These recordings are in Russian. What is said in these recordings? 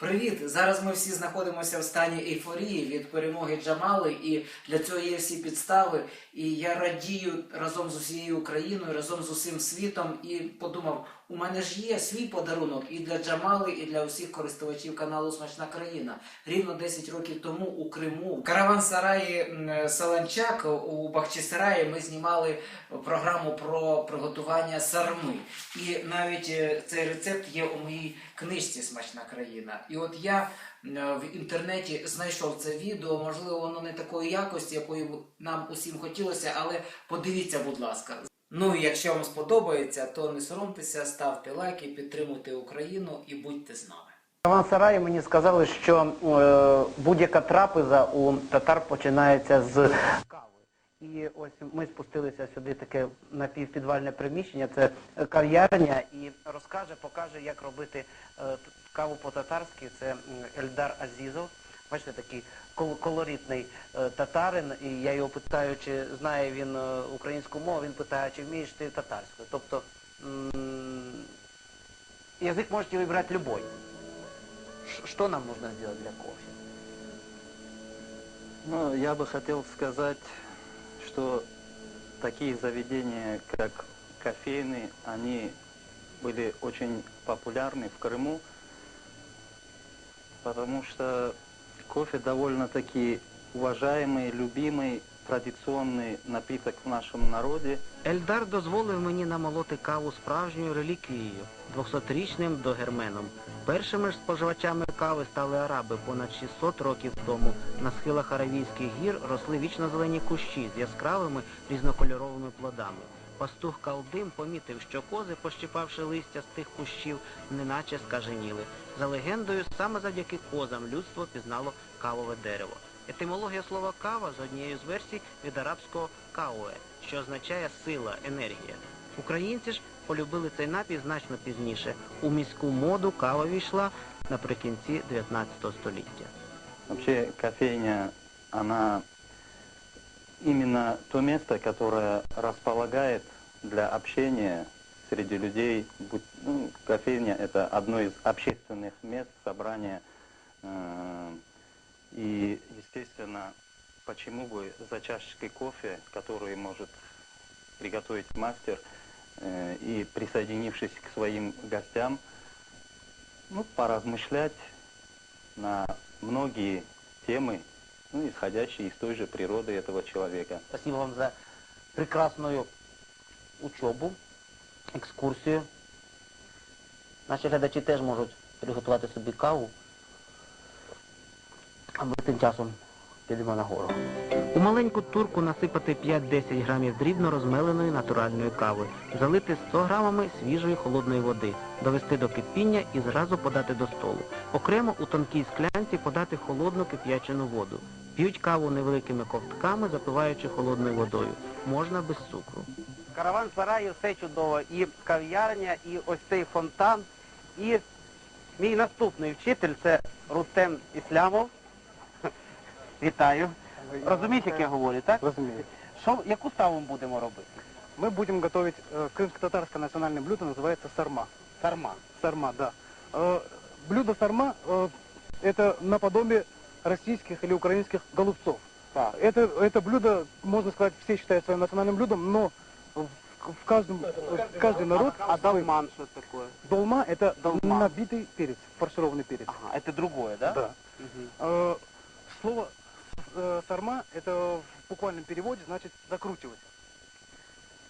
Привіт! Зараз ми всі знаходимося в стані ейфорії від перемоги Джамали, і для цього є всі підстави. І я радію разом з усією Україною, разом з усім світом. І подумав, у мене ж є свій подарунок і для Джамали, і для усіх користувачів каналу Смачна країна. Рівно 10 років тому у Криму, в караван-сараї Саланчак у Бахчисараї ми знімали програму про приготування сарми. І навіть е, цей рецепт є у моїй книжці Смачна країна. І от я в інтернеті знайшов це відео. Можливо, воно не такої якості, якої нам усім хотілося, але подивіться, будь ласка. Ну і якщо вам сподобається, то не соромтеся, ставте лайки, підтримуйте Україну і будьте з нами. В Авансараї мені сказали, що е, будь-яка трапеза у татар починається з кави. І ось ми спустилися сюди таке напівпідвальне приміщення, це кав'ярня, і розкаже, покаже, як робити е, каву по-татарськи. Це Ельдар Азізов. Бачите, такий кол- колоритний е, татарин, і я його питаю, чи знає він е, українську мову, він питає, чи вмієш ти татарську. Тобто м, язик можете вибрати любой. Ш- Что нам нужно сделать для кофе? Ну, я бы хотел сказать, что такие заведения, как кофейны, они были очень популярны в Крыму, потому что кофе довольно-таки уважаемый, любимый, традиционный напиток в нашем народе. Ельдар дозволив мені намолоти каву справжньою реліквією, 200-річним догерменом. Першими ж споживачами кави стали араби понад 600 років тому. На схилах Аравійських гір росли вічно зелені кущі з яскравими різнокольоровими плодами. Пастух Калдим помітив, що кози, пощипавши листя з тих кущів, неначе скаженіли. За легендою, саме завдяки козам людство пізнало кавове дерево. Етимологія слова кава з однією з версій від арабського кауе, що означає сила, енергія. Українці ж полюбили цей напій значно пізніше. У міську моду кава війшла наприкінці 19 століття. Вообще кофейня, она именно то место, которое располагает для общения среди людей. Будь- ну, кофейня это одно из общественных мест собрания. э, И, естественно, почему бы за чашечкой кофе, которую может приготовить мастер, э, и присоединившись к своим гостям, ну, поразмышлять на многие темы, ну, исходящие из той же природы этого человека. Спасибо вам за прекрасную учебу, екскурсію. Наші глядачі теж можуть приготувати собі каву. А ми тим часом підемо нагору. У маленьку турку насипати 5-10 грамів дрібно розмеленої натуральної кави, залити 100 грамами свіжої холодної води, довести до кипіння і зразу подати до столу. Окремо у тонкій склянці подати холодну кип'ячену воду. П'ють каву невеликими ковтками, запиваючи холодною водою. Можна без цукру. Караван сараї все чудово. І кав'ярня, і ось цей фонтан. І мій наступний вчитель це Рустем Іслямов. Вітаю. Розумієте, як я говорю, так? Разумеется. Що, яку страву ми будемо робити? Мы будем готовить э, крымско-татарское национальное блюдо, называется сарма. Сарма. Сарма, да. Э, блюдо сарма э, это наподобие российских или украинских голубцов. Так. Это, это блюдо, можно сказать, все считают своим национальным блюдом, но в, в каждом, в каждый народ... А долман что такое? Долма это Долма. набитый перец, фаршированный перец. Ага, это другое, да? Да. Мгм. Э, слово э, сарма это в буквальном переводе значит закручивать.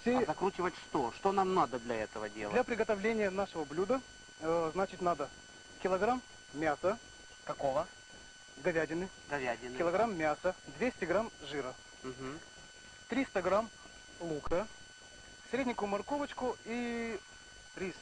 Все, А закручивать что? Что нам надо для этого делать? Для приготовления нашего блюда, э, значит, надо килограмм мяса, какого? Говядины, Говядины. килограмм мяса, 200 грамм жира, Мгм. 300 грамм лука, средненькую морковочку и рис.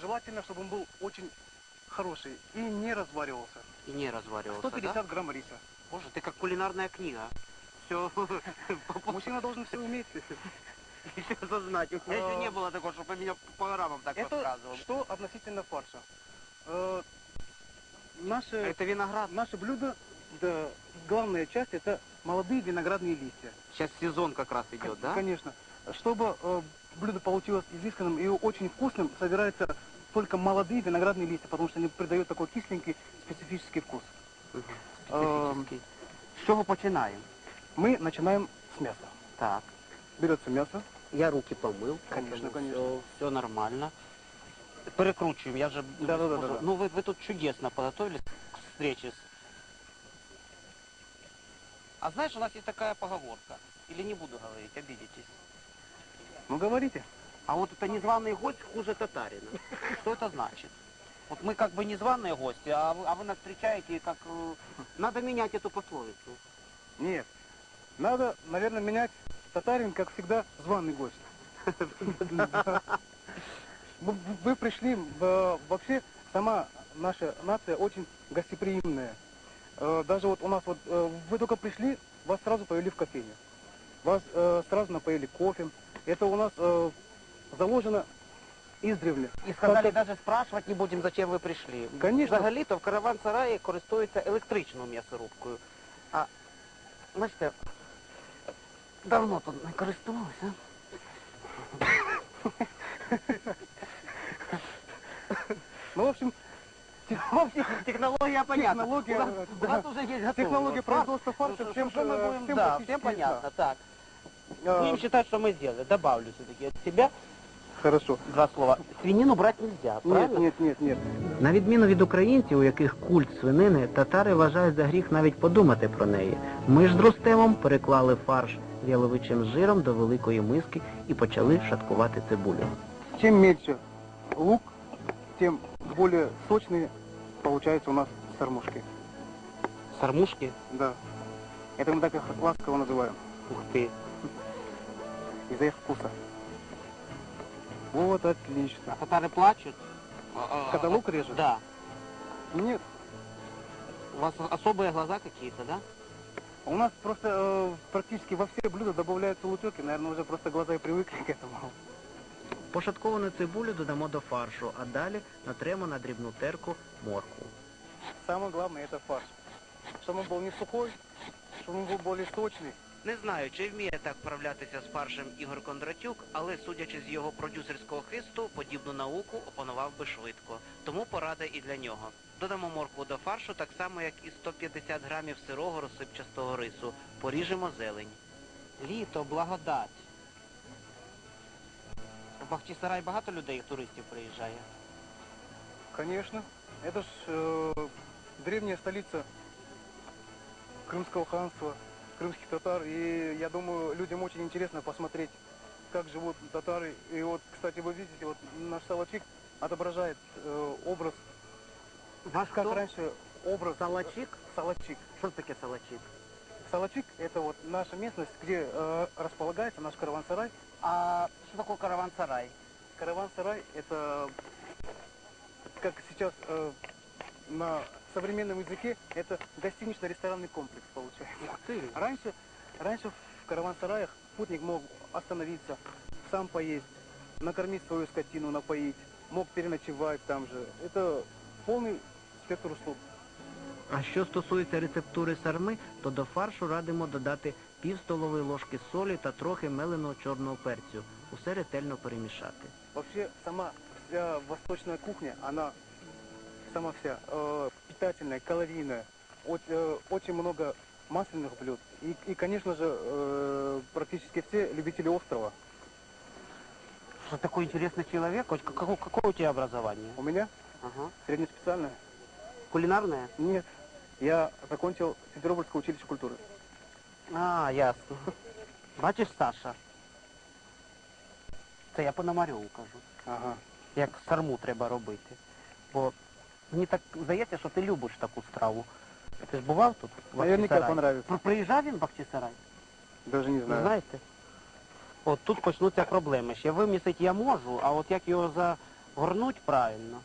Желательно, чтобы он был очень хороший и не разваривался. И не разваривался, 150 да? грамм риса. Боже, ты как кулинарная книга. Все, Мужчина должен все уметь. все знать. У меня еще не было такого, чтобы меня по граммам так Это рассказывал. что относительно фарша. Э, Наше, Это виноград. наше блюдо, да, главная часть, это молодые виноградные листья. Сейчас сезон как раз идет, Кон- да? Конечно. Чтобы э, блюдо получилось изысканным и очень вкусным, собирается только молодые виноградные листья, потому что они придают такой кисленький специфический вкус. Специфічний. З чого починаємо? Мы начинаем с мяса. Так. Берется мясо. Я руки помив. Конечно, конечно. Все, все нормально. Перекручуємо, я же... Да-да-да-да-да. Ну, вы, вы тут чудесно подготовились к встрече. с- А знаешь, у нас есть такая поговорка. Или не буду говорить, обидитесь. Ну говорите. А вот это незваный гость хуже татарина. Что это значит? Вот мы как бы незваные гости, а вы, а вы нас встречаете как... э, Надо менять эту пословицу. Нет. Надо, наверное, менять татарин, как всегда, званый гость. Да. Вы вы пришли, э, вообще сама наша нация очень гостеприимная. Э, Даже вот у нас вот, э, вы только пришли, вас сразу повели в кофейню. Вас э, сразу напоили кофе. Это у нас э, заложено издревле. І сказали, Так как- навіть спрашивать не будемо, зачем ви прийшли. Конечно. Взагалі-то в караван-сараї користуються електричною м'ясорубкою. А, бачите, давно тут не користувалися. Ну, в общем, В общем, технология понятна. Технология, у нас, э, у нас да. уже есть готовый. Технология Вот производства фарш. фарша Что- всем, что мы э, будем, всем да, практически всем понятно. Так, э, будем считать, что мы сделали. Добавлю все-таки от себя хорошо. два слова. Свинину брать нельзя, Нет, правильно? нет, нет, нет. На відміну від українців, у яких культ свинини, татари вважають за гріх навіть подумати про неї. Ми ж з Рустемом переклали фарш з яловичим жиром до великої миски і почали шаткувати цибулю. Чем мельче лук, тем более сочные получаются у нас сормушки. Сармушки? Да. Это мы так их ласково называем, Ух ти. из-за их вкуса. Вот А отлично. татари плачуть? Когда лук режет? Да. Нет, У вас особые глаза какие-то, да? у нас просто э, практически во все блюда добавляются лучок, и, наверное, уже просто глаза и привыкли к этому. Пошатковану цибулю додамо до фаршу, а далі натремо на дрібну терку моркву. Самое главное это фарш. Чтобы он был не сухой, чтобы он был более сочный. Не знаю, чи вміє так вправлятися з фаршем Ігор Кондратюк, але судячи з його продюсерського хисту, подібну науку опанував би швидко. Тому порада і для нього. Додамо моркву до фаршу так само, як і 150 грамів сирого розсипчастого рису. Поріжемо зелень. Літо, благодать. В Бахчисарай багато людей, туристів приїжджає. Конечно. Это ж э, древняя столица Крымского ханства, крымских татар. И я думаю, людям очень интересно посмотреть, как живут татары. И вот, кстати, вы видите, вот наш салачик отображает э, образ, Ваш как раньше образ... Салачик? Салачик. Що таке салачик? Салачик – это вот наша местность, где э, располагается наш караван-сарай. А що таке караван-сарай? Караван-сарай – это, как сейчас э, на современном языке, это гостинично-ресторанный комплекс получается. Ух ти! Раньше, раньше в караван-сараях путник мог остановиться, сам поесть, накормить свою скотину, напоить, мог переночевать там же. Это полный спектр услуг. А що стосується рецептури сарми, то до фаршу радимо додати пів столової ложки солі та трохи меленого чорного перцю. Усе ретельно перемішати. Вообще сама вся восточная кухня, она сама вся э, питательная, калорийная, От- э, очень много масляных блюд. И, и, конечно же, э, практически все любители острова. Что такой интересный человек? Какое, какое у тебя образование? У меня Ага. среднеспециальное? Кулинарное? Нет. Я закончил Симферопольское училище культуры. А, ясно. Бачиш, Саша? Це я Пономарьову кажу. Ага. Як сарму треба робити. Бо мені так здається, що ти любиш таку страву. Ти ж бував тут? в Наверняка Бахчисараї? понравится. При- Приїжджав він в Бахчисарай? Даже не знаю. знаєте? От тут почнуться проблеми. Ще вимісити я можу, а от як його загорнуть правильно.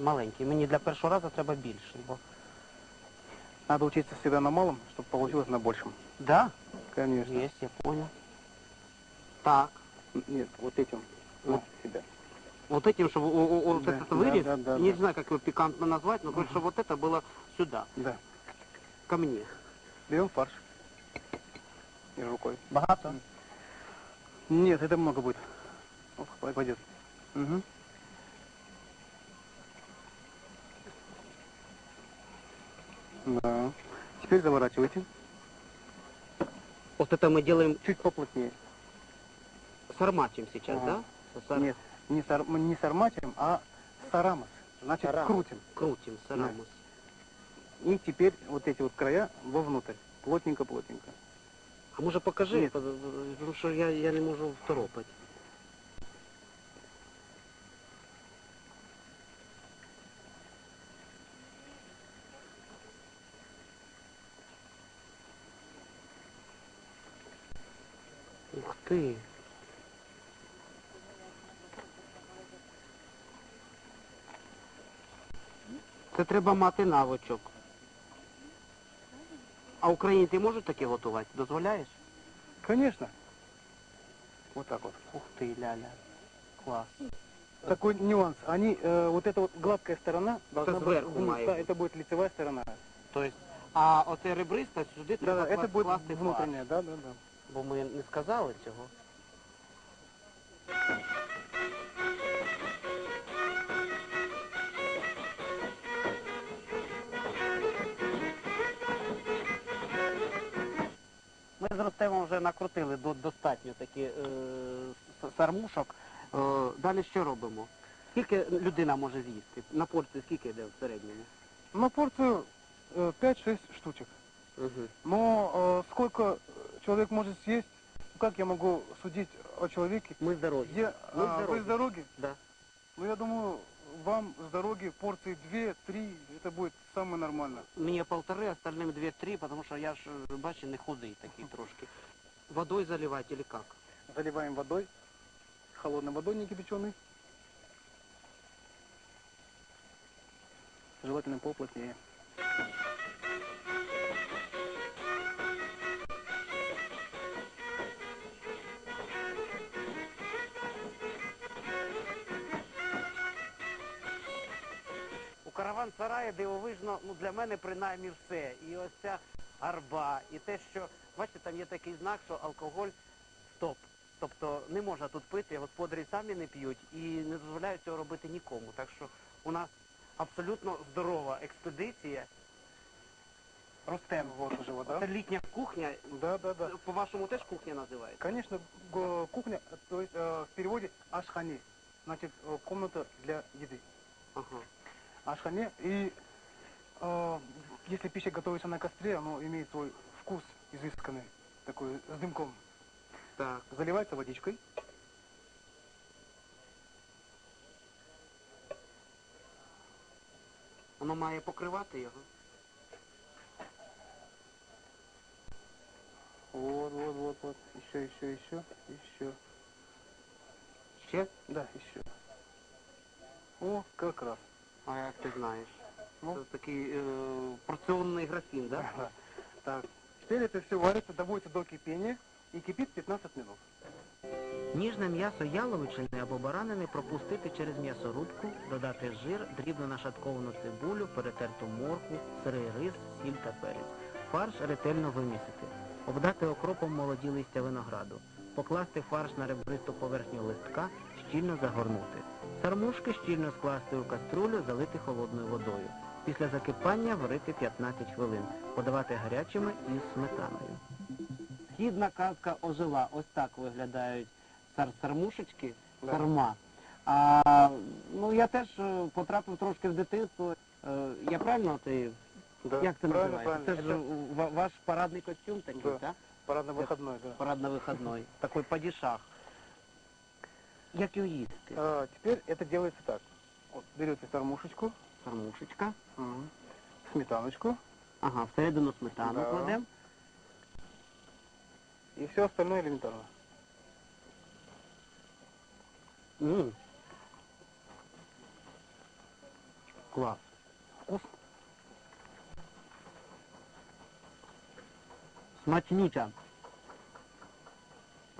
Маленький. Мені для першого разу треба більший. Бо... Надо учиться всегда на малом, чтобы получилось на большем. Да? Конечно. Есть, я понял. Так. Нет, вот этим. Вот себя. Вот этим, чтобы о- о- вот Да, этот да, вырез, да, да, не да. знаю, как его пикантно назвать, но короче, вот это было сюда, Да. ко мне. Берем фарш. И рукой. Богато? Нет, это много будет. Ох, пойдет. Угу. Да. Теперь заворачивайте. Вот это мы делаем Чуть поплотнее. сармачим сейчас, Ага. да? Сар- Нет, не, сар, не сарматим, а сарамас. Значит, Сарамас. крутим. Крутим, сарамус. И теперь вот эти вот края вовнутрь. Плотненько-плотненько. А може покажи, Ні. тому що я, я не можу второпати. Ух ти. Це треба мати навичок. А українці можуть таке готувати? Дозволяєш? Конечно. Вот так вот. Ух ти, ляля. Клас. Такой нюанс. Они, э, вот эта вот гладкая сторона должна быть сверху вниз. має Да, бути. это будет лицевая сторона. Тобто, а оце ребриста сюди Да, треба да, это кла- будет класти фарш. внутренняя, да, да, да. Бо ми не сказали цього. Ми з Ростемом вже накрутили достатньо такі е, сармушок. Е, далі що робимо? Скільки людина може з'їсти? На порцію скільки йде в середньому? На порцию э, 5-6 штучек. Угу. Но э, сколько человек может съесть, как я могу судить о человеке, Ми здорові. где Мы а, здоровы. вы с дороги? Да. Ну, я думаю, вам с дороги порции 2-3, это будет самое нормально. Мені полтори, остальним дві-три, тому що я ж, бачу, не худий такий трошки. Водою заливати или як? Заливаем водой, холодной водой, не кипяченой. Желательно поплотнее. У караван-сараї дивовижно, ну для мене принаймні все. І ось ця гарба, і те, що, бачите, там є такий знак, що алкоголь стоп. Тобто не можна тут пити, господарі самі не п'ють і не дозволяють цього робити нікому. Так що у нас абсолютно здорова експедиція. Рустем, вот уже вода. Це літня кухня. Да, да, да. По-вашому теж кухня називається? Конечно, го- кухня, то есть э, в переводе ашхани, значит э, комната для еды. Ага. Ашхане и э, если пища готовится на костре, оно имеет свой вкус изысканный, такой с дымком. Так. Заливается водичкой. Воно має покривати його. Вот, вот, вот, вот. Еще, еще, еще, еще. Ще? Да, еще. О, как раз. А як ти знаєш? Ну. Це такий е, порціонний графін, да? Да. Так. Теперь это все варится, доводится до кипения и кипит 15 минут. Ніжне м'ясо яловичини або баранини пропустити через м'ясорубку, додати жир, дрібно нашатковану цибулю, перетерту моркву, сирий рис, сіль та перець. Фарш ретельно вимісити. Обдати окропом молоді листя винограду. Покласти фарш на ребристу поверхню листка, щільно загорнути. Сармушки щільно скласти у каструлю, залити холодною водою. Після закипання варити 15 хвилин. Подавати гарячими із сметаною. Східна казка ожила. Ось так виглядають сар сармушечки, сарма. А ну я теж е, потрапив трошки в дитинство. Е, Я правильно ти Да. як це правильно, називається? Це ж е, ваш парадний костюм такий, Да. так? Парадно-выходной, да. Парадно-виходной. Такий падішах. Як його їсти? А, теперь это делается так. Вот, берете сармушечку, Сармушечка. мгм, сметаночку Ага, всередину сметану Да. кладемо. и все остальное элементарно. М. Клас. Вкус Смачнюча.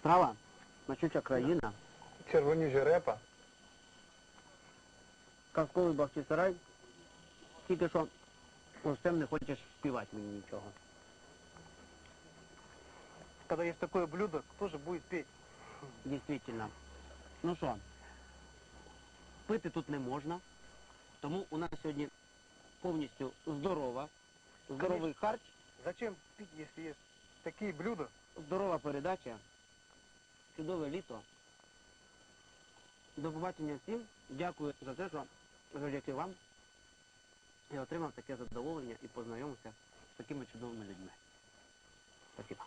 Страва, смачнюча країна. Червоніжа репа. Казковий Бахчисарай. Тільки що цим не хочеш співати мені нічого. Когда есть такое блюдо, кто же будет петь? Дійсно. Ну що, пити тут не можна, тому у нас сьогодні повністю здорова здоровий харч, Зачем пить, если есть такие блюда? здорова передача, чудове літо. До побачення всім. Дякую за те, що завдяки вам я отримав таке задоволення і познайомився з такими чудовими людьми. Спасибо.